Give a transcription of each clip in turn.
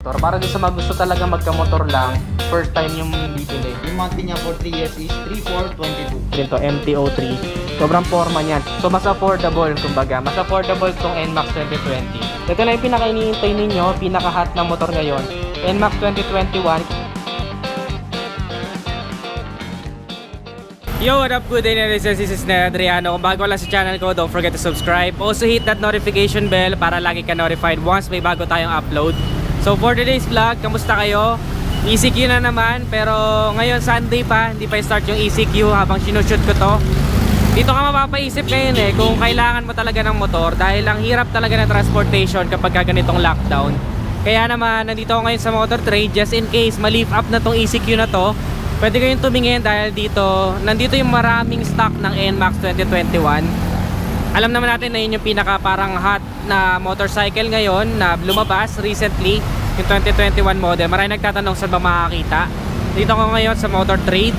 motor. Para din sa mga gusto talaga magka-motor lang, first time yung bibili. Yung monthly niya for 3 years is 3,422. Dito, MTO3. Sobrang forma niyan. So, mas affordable, kumbaga. Mas affordable tong NMAX 2020. Ito lang yung pinaka-iniintay ninyo, pinaka-hot na motor ngayon. NMAX 2021. Yo, what up? Good day, netizens. This is Ned Adriano. Kung bago lang sa channel ko, don't forget to subscribe. Also, hit that notification bell para lagi ka notified once may bago tayong upload. So, for today's vlog, kamusta kayo? ECQ na naman, pero ngayon Sunday pa, hindi pa start yung ECQ habang sinushoot ko to. Dito ka mapapaisip ngayon eh kung kailangan mo talaga ng motor dahil ang hirap talaga ng transportation kapag ka ganitong lockdown. Kaya naman, nandito ako ngayon sa motor trade just in case ma-leave up na tong ECQ na to. Pwede kayong tumingin dahil dito, nandito yung maraming stock ng NMAX 2021. Alam naman natin na yun yung pinaka parang hot na motorcycle ngayon na lumabas recently, yung 2021 model. Maraming nagtatanong saan ba makakita. Dito ako ngayon sa Motor Trade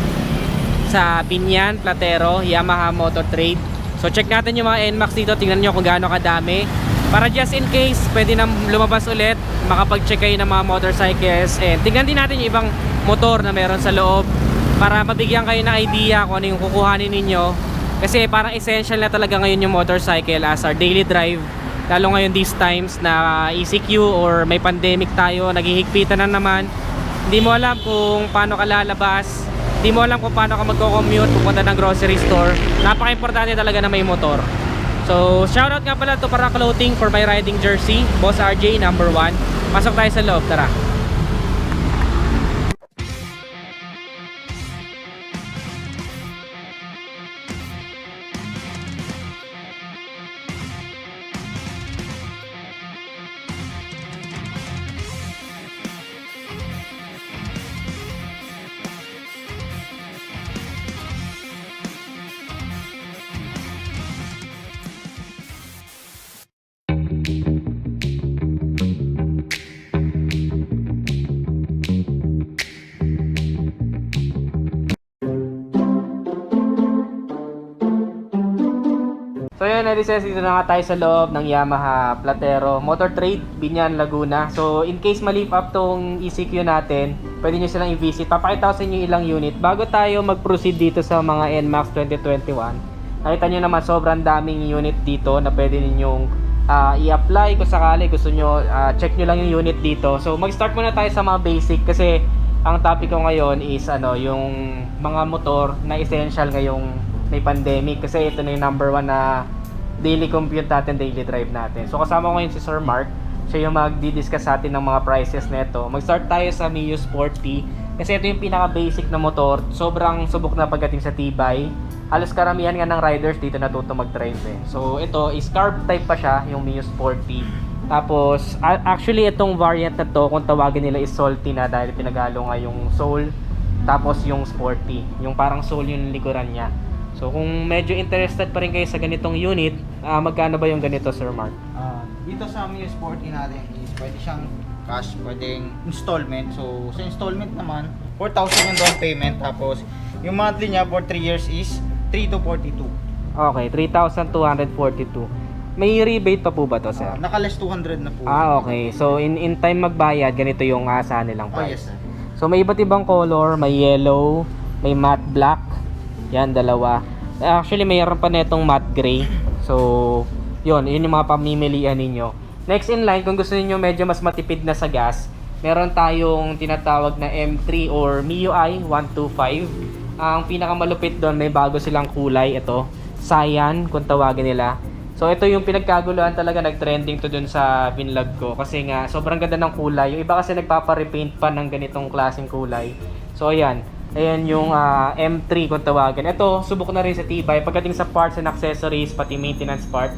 sa Binyan, Platero, Yamaha Motor Trade. So check natin yung mga NMAX dito, tingnan nyo kung gaano kadami. Para just in case, pwede na lumabas ulit, makapag-check kayo ng mga motorcycles. And tingnan din natin yung ibang motor na meron sa loob para mabigyan kayo ng idea kung ano yung kukuhanin ninyo. Kasi parang essential na talaga ngayon yung motorcycle as our daily drive. Lalo ngayon these times na ECQ or may pandemic tayo, naghihigpitan na naman. Hindi mo alam kung paano ka lalabas, hindi mo alam kung paano ka magko-commute pupunta ng grocery store. Napaka-importante talaga na may motor. So, shoutout nga pala to para clothing for my riding jersey. Boss RJ, number 1. Pasok tayo sa loob, tara. Yun, Elises, dito na nga tayo sa loob ng Yamaha Platero Motor Trade, Binyan, Laguna. So in case ma-leave up tong ECQ natin, pwede nyo silang i-visit. Papakita ko sa inyo ilang unit. Bago tayo mag-proceed dito sa mga NMAX 2021, nakita nyo naman sobrang daming unit dito na pwede ninyong ah, i-apply kung sakali gusto nyo, ah, check nyo lang yung unit dito. So mag-start muna tayo sa mga basic kasi ang topic ko ngayon is ano, yung mga motor na essential ngayong may pandemic kasi ito na yung number one na daily compute natin, daily drive natin. So kasama ko ngayon si Sir Mark. Siya yung magdi-discuss sa atin ng mga prices nito. Mag-start tayo sa Mio Sport P kasi ito yung pinaka-basic na motor. Sobrang subok na pagdating sa tibay. Halos karamihan nga ng riders dito natuto mag-drive eh. So ito is carb type pa siya, yung Mio Sport P. Tapos actually itong variant na to kung tawagin nila is salty na dahil pinaghalo nga yung soul tapos yung sporty. Yung parang soul yung likuran niya. So kung medyo interested pa rin kayo sa ganitong unit, ah, magkano ba yung ganito Sir Mark? Ah, dito sa Mio Sporty natin is pwede siyang cash, pwedeng installment. So, sa installment naman, 4,000 yung down payment. Tapos, yung monthly niya for 3 years is 3 to 42. Okay, 3,242. May rebate pa po ba to, sir? Ah, naka-less 200 na po. Ah, okay. So in in time magbayad, ganito yung asahan nilang Ah, price. yes sir. So may iba't ibang color, may yellow, may matte black. Yan, dalawa. Actually, mayroon pa netong matte gray. So, yun, yun yung mga pamimilian ninyo. Next in line, kung gusto niyo medyo mas matipid na sa gas, meron tayong tinatawag na M3 or MIUI 125. Ang pinakamalupit doon, may bago silang kulay. Ito, cyan, kung tawagin nila. So ito yung pinagkaguluhan talaga nag-trending to dun sa vinlog ko kasi nga sobrang ganda ng kulay. Yung iba kasi nagpapa-repaint pa ng ganitong klaseng kulay. So ayan, ayan yung ah, M3 kung tawagin. Ito, subok na rin sa tibay. Pagdating sa parts and accessories, pati maintenance part,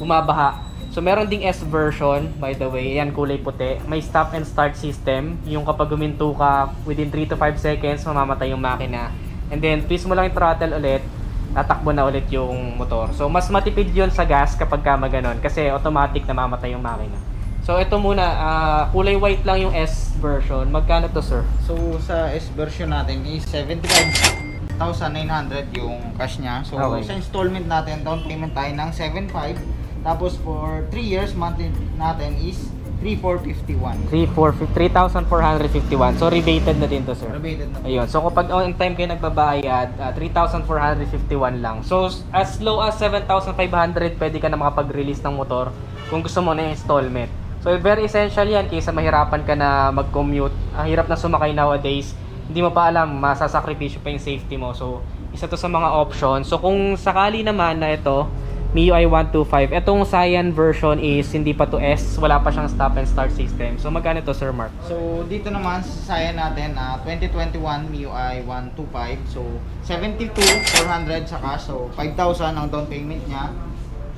bumabaha. So meron ding S version, by the way. Ayan, kulay puti. May stop and start system. Yung kapag guminto ka, within 3 to 5 seconds, mamamatay yung makina. And then, twist mo lang yung throttle ulit, tatakbo na ulit yung motor. So, mas matipid yun sa gas kapag ka maganon kasi automatic namamatay yung makina. So, ito muna, ah, kulay white lang yung S version. Magkano to, sir? So, sa S version natin is 75,900 yung cash niya. So, Okay. sa installment natin, down payment tayo ng 7,500. Tapos, for 3 years, monthly natin is 3,451. 3,451. So rebated na din to, sir. Probated na. Ayun. So kapag on time kayo nagbabayad, ah, 3,451 lang. So as low as 7,500 pwede ka na makapag-release ng motor kung gusto mo na yung installment. So very essential yan kaysa mahirapan ka na mag-commute. Ang hirap na sumakay nowadays. Hindi mo pa alam, masasakripisyo pa yung safety mo. So isa to sa mga options. So kung sakali naman na ito, MIUI 125. Itong Cyan version is hindi pa to S, wala pa siyang stop and start system. So magkano to, Sir Mark? So dito naman sa saya natin ah, 2021 MIUI 125 so 72,400 sa cash so 5,000 ang down payment niya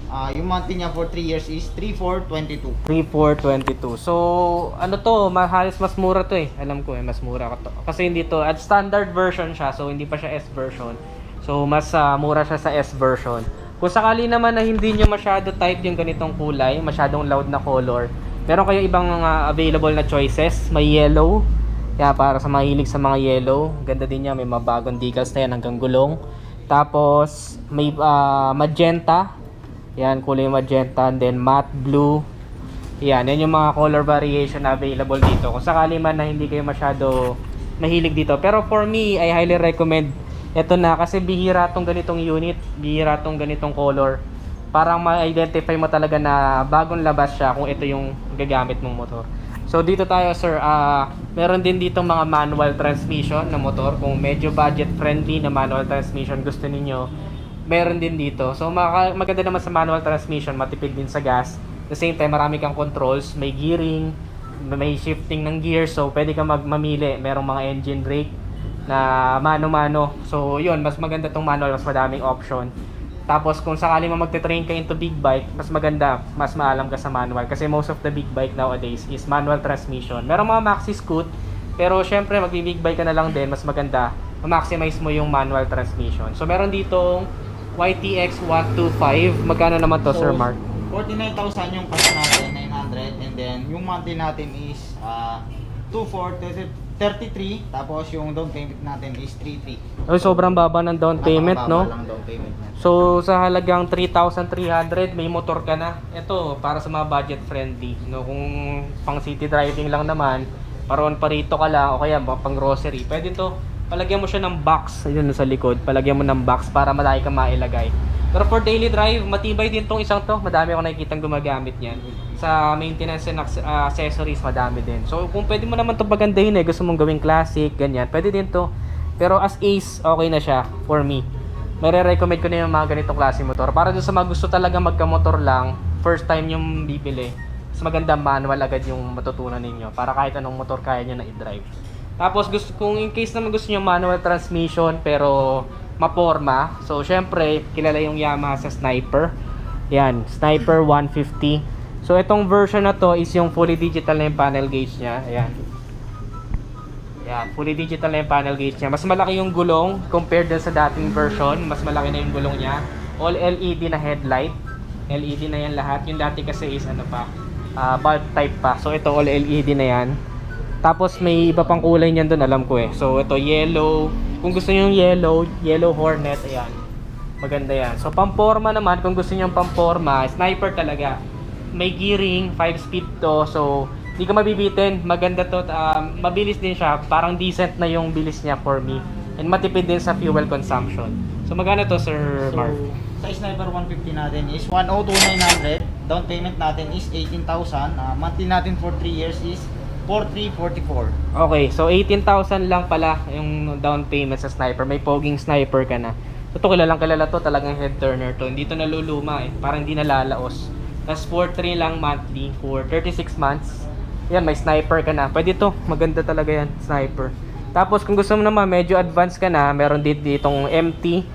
Ah, yung monthly niya for 3 years is 3,422 3422. So, ano to, ma- halos mas mura to eh. Alam ko eh, mas mura ka to. Kasi hindi to, at standard version siya, so hindi pa siya S version. So, mas ah, mura siya sa S version. Kung sakali naman na hindi nyo masyado type yung ganitong kulay, masyadong loud na color, meron kayo ibang mga available na choices. May yellow, kaya para sa mahilig sa mga yellow. Ganda din niya, may mga bagong decals na yan hanggang gulong. Tapos, may ah, magenta, yan, kulay magenta. And then, matte blue. Yan, yan yung mga color variation na available dito. Kung sakali man na hindi kayo masyado mahilig dito. Pero for me, I highly recommend ito na kasi bihira tong ganitong unit, bihira tong ganitong color. Parang ma-identify mo talaga na bagong labas siya kung ito yung gagamit mong motor. So dito tayo sir, ah meron din dito mga manual transmission na motor. Kung medyo budget friendly na manual transmission gusto ninyo, meron din dito. So maka- maganda naman sa manual transmission, matipid din sa gas. At the same time, marami kang controls, may gearing, may shifting ng gear. So pwede kang mag mamili. Merong mga engine brake na mano-mano. So yun, mas maganda tong manual, mas madaming option. Tapos kung sakali mo magte-train ka into big bike, mas maganda, mas maalam ka sa manual. Kasi most of the big bike nowadays is manual transmission. Merong mga maxi scoot, pero syempre magbi-big bike ka na lang din, mas maganda, ma-maximize mo yung manual transmission. So meron ditong YTX 125. Magkano naman to, Sir Mark? 49,000 yung cash natin, 900 and then yung monthly natin is uh, 2,433 tapos yung down payment natin is 33. Ay, sobrang baba ng down payment, Napakababa no? lang down payment. So sa halagang 3,300 may motor ka na. Ito para sa mga budget friendly. No, kung pang city driving lang naman, paroon parito ka lang o kaya pang grocery. Pwede to. Palagyan mo siya ng box ayun sa likod. Palagyan mo ng box para malaki ka mailagay. Pero for daily drive, matibay din tong isang to. Madami ako nakikitang gumagamit niyan. Sa maintenance and ah, accessories, madami din. So kung pwede mo naman to pagandahin eh, gusto mong gawing classic, ganyan, pwede din to. Pero as ace, okay na siya for me Mare-recommend ko na yung mga ganitong klase motor. Para dun sa mga gusto talaga magka-motor lang, first time yung bibili, mas maganda manual agad yung matutunan ninyo. Para kahit anong motor kaya nyo na i-drive. Tapos gusto kung in case naman gusto niyo manual transmission pero maporma. So syempre, kilala yung Yamaha sa Sniper. Yan, Sniper 150. So itong version na to is yung fully digital na yung panel gauge niya. Ayan. Yan, fully digital na yung panel gauge niya. Mas malaki yung gulong compared sa dating version. Mas malaki na yung gulong niya. All LED na headlight. LED na yan lahat. Yung dati kasi is ano pa, ah, bulb type pa. So ito all LED na yan. Tapos may iba pang kulay niyan doon, alam ko eh. So ito yellow. Kung gusto niyo yung yellow, yellow hornet, ayan. Maganda yan. So pamporma naman, kung gusto niyo yung pamporma, sniper talaga. May gearing, 5 speed to. So hindi ka mabibitin. Maganda to. Um, mabilis din siya. Parang decent na yung bilis niya for me. And matipid din sa fuel consumption. So magkano to, Sir So, Mark? sa Sniper 150 natin is 102,900. Down payment natin is 18,000. Ah, monthly natin for 3 years is 4344. Okay, so 18,000 lang pala yung down payment sa sniper. May poging sniper ka na. So, ito kilalang kilala to, talagang head turner to. Hindi to naluluma eh, parang hindi nalalaos. Tapos 4,3 lang monthly for 36 months. Yan, may sniper ka na. Pwede to, maganda talaga yan, sniper. Tapos kung gusto mo naman, medyo advanced ka na, meron din ditong MT.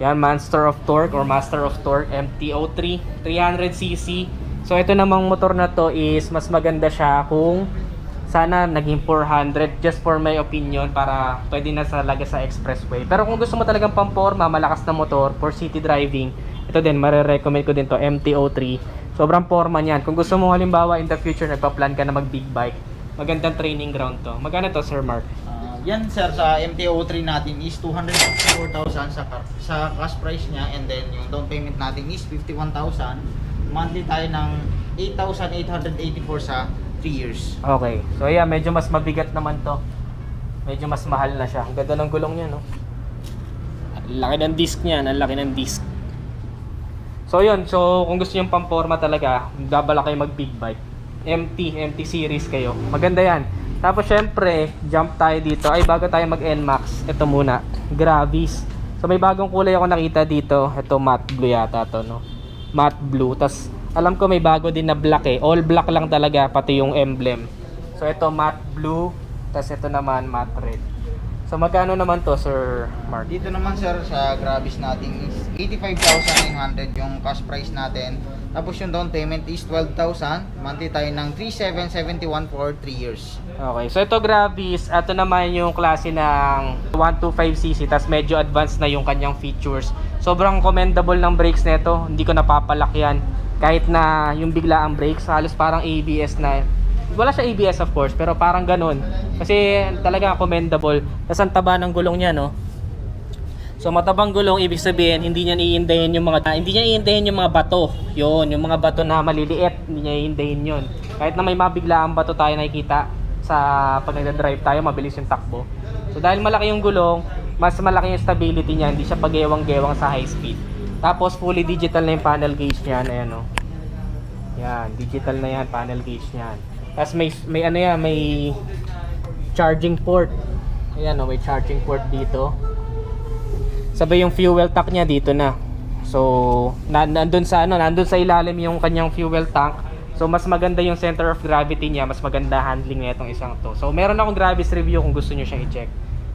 Yan, Monster of Torque or Master of Torque, MT-03, 300cc. So ito namang motor na to is mas maganda siya kung sana naging 400 just for my opinion para pwede na talaga sa expressway. Pero kung gusto mo talagang pamporma, malakas na motor for city driving, ito din, marirecommend ko din to MT-03. Sobrang forma niyan. Kung gusto mo halimbawa in the future nagpa-plan ka na mag big bike, magandang training ground to. Magkano to, Sir Mark? Ah, yan sir sa MTO3 natin is 264,000 sa sa cash price niya and then yung down payment natin is 51,000. Monthly tayo ng 8,884 sa 3 years. Okay. So ayan, medyo mas mabigat naman to. Medyo mas mahal na siya. Ang ganda ng gulong niya, no? Ang laki ng disc niya, ang laki ng disc. So yun, so kung gusto niyo pamporma talaga, babala kayo mag big bike. MT, MT series kayo. Maganda yan. Tapos syempre, jump tayo dito. Ay, bago tayo mag NMAX, ito muna. Gravis. So may bagong kulay ako nakita dito. Ito matte blue yata to, no? Matte blue. Tapos alam ko may bago din na black eh. All black lang talaga, pati yung emblem. So ito matte blue. Tapos ito naman matte red. So magkano naman to, Sir Mark? Dito naman sir sa Gravis natin is 85,900 yung cash price natin. Tapos yung down payment is 12,000. Monthly tayo ng 3,771 for 3 years. Okay, so ito Gravis, ito naman yung klase ng 125cc, tas medyo advanced na yung kanyang features. Sobrang commendable ng brakes nito, hindi ko napapalak yan. Kahit na yung bigla ang brakes, halos parang ABS na. Wala siya ABS of course, pero parang ganun. Kasi talaga commendable. Tas ang taba ng gulong niya, no? So matabang gulong ibig sabihin hindi niya iindahin yung mga hindi niya iindahin yung mga bato. 'Yon, yung mga bato na maliliit, hindi niya iindahin 'yon. Kahit na may mabigla ang bato tayo nakikita sa pag nagda-drive tayo, mabilis yung takbo. So dahil malaki yung gulong, mas malaki yung stability niya, hindi siya pagewang-gewang sa high speed. Tapos fully digital na yung panel gauge niya, ayan oh. Yan, digital na yan, panel gauge niyan. Tapos may may ano yan, may charging port. Ayan oh, may charging port dito. Sabay yung fuel tank niya dito na. So, na, nandun sa ano, nandun sa ilalim yung kanyang fuel tank. So, mas maganda yung center of gravity niya, mas maganda handling niya itong isang to. So, meron akong Gravis review kung gusto niyo siyang i-check.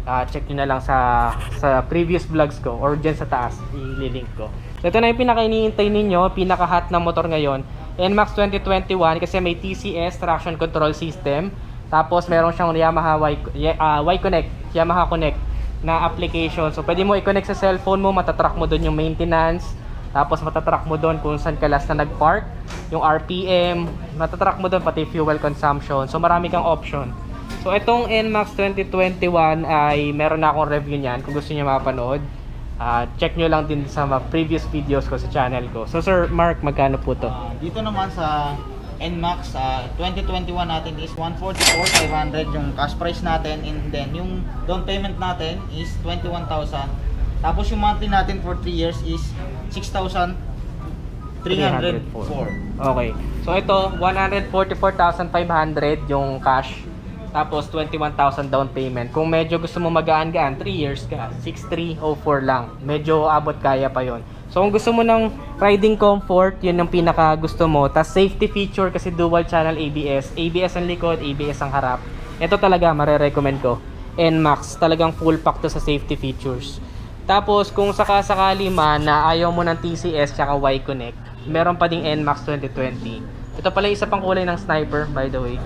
Ah, check niyo na lang sa sa previous vlogs ko or dyan sa taas, i-link ko. So, ito na yung pinaka iniintay ninyo, pinaka hot na motor ngayon. NMAX 2021 kasi may TCS traction control system. Tapos meron siyang Yamaha Y, ah, Y Connect, Yamaha Connect na application. So pwede mo i-connect sa cellphone mo, matatrack mo doon yung maintenance. Tapos matatrack mo doon kung saan ka last na nag-park, yung RPM, matatrack mo doon pati fuel consumption. So marami kang option. So itong NMAX 2021 ay meron na akong review niyan kung gusto niyo mapanood. ah, check nyo lang din sa mga previous videos ko sa channel ko. So Sir Mark, magkano po to? Ah, dito naman sa NMAX sa 2021 natin is 144,500 yung cash price natin and then yung down payment natin is 21,000. Tapos yung monthly natin for 3 years is 6,304. Okay. So ito, 144,500 yung cash. Tapos 21,000 down payment. Kung medyo gusto mo magaan-gaan, 3 years ka, 6,304 lang. Medyo abot kaya pa yon. So kung gusto mo ng riding comfort, yun yung pinaka gusto mo. Tapos safety feature kasi dual channel ABS. ABS ang likod, ABS ang harap. Ito talaga mare-recommend ko. NMAX, talagang full pack to sa safety features. Tapos kung sakasakali man na ayaw mo ng TCS tsaka Y-Connect, meron pa ding NMAX 2020. Ito pala isa pang kulay ng sniper, by the way.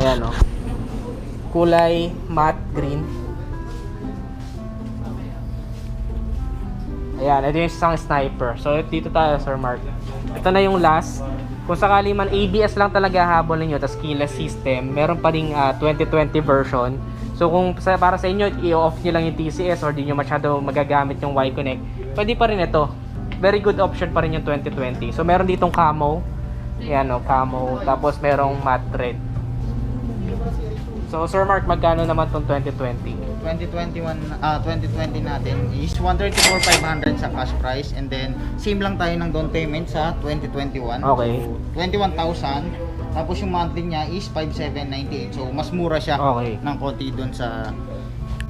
Ayan o. Kulay matte green. Ayan, ito yung isang sniper. So, dito tayo, Sir Mark. Ito na yung last. Kung sakali man ABS lang talaga habol ninyo, tapos keyless system, meron pa ding ah, 2020 version. So, kung sa, para sa inyo, i-off nyo lang yung TCS or di nyo masyado magagamit yung Y-Connect, pwede pa rin ito. Very good option pa rin yung 2020. So, meron ditong camo. Ayan o, camo. Tapos, merong matte red. So, Sir Mark, magkano naman tong 2020? 2021 ah 2020 natin is 134,500 sa cash price and then same lang tayo ng down payment sa 2021. Okay. So, 21,000. Tapos yung monthly niya is 5,798. So mas mura siya Okay. ng konti doon sa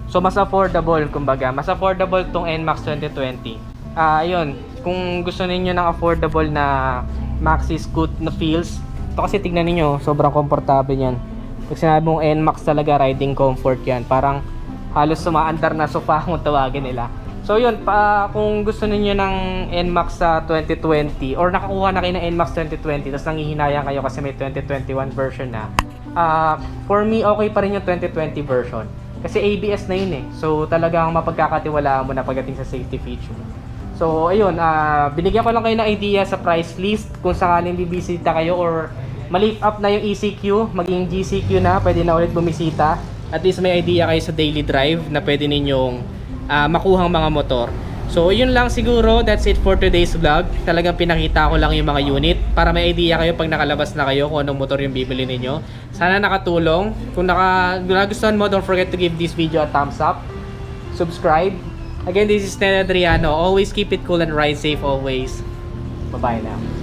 So mas affordable kumbaga. Mas affordable tong NMAX 2020. Ah, ayun. Kung gusto niyo ng affordable na maxi scoot na feels, ito kasi tignan niyo, sobrang komportable niyan. Pag sinabi mong NMAX talaga riding comfort 'yan. Parang halos sumaandar na sofa kung tawagin nila. So yun, pa, kung gusto niyo ng NMAX sa 2020 or nakakuha na kayo ng NMAX 2020 tapos nangihinayang kayo kasi may 2021 version na. Ah, for me okay pa rin yung 2020 version. Kasi ABS na yun eh. So talagang mapagkakatiwalaan mo na pagdating sa safety feature. So ayun, ah binigyan ko lang kayo ng idea sa price list kung sakaling bibisita kayo or malift up na yung ECQ, maging GCQ na, pwede na ulit bumisita. At least may idea kayo sa daily drive na pwede ninyong ah, makuhang mga motor. So, yun lang siguro. That's it for today's vlog. Talagang pinakita ko lang yung mga unit para may idea kayo pag nakalabas na kayo kung anong motor yung bibili ninyo. Sana nakatulong. Kung naka, nagustuhan mo, don't forget to give this video a thumbs up. Subscribe. Again, this is Ned Adriano. Always keep it cool and ride safe always. Bye-bye now.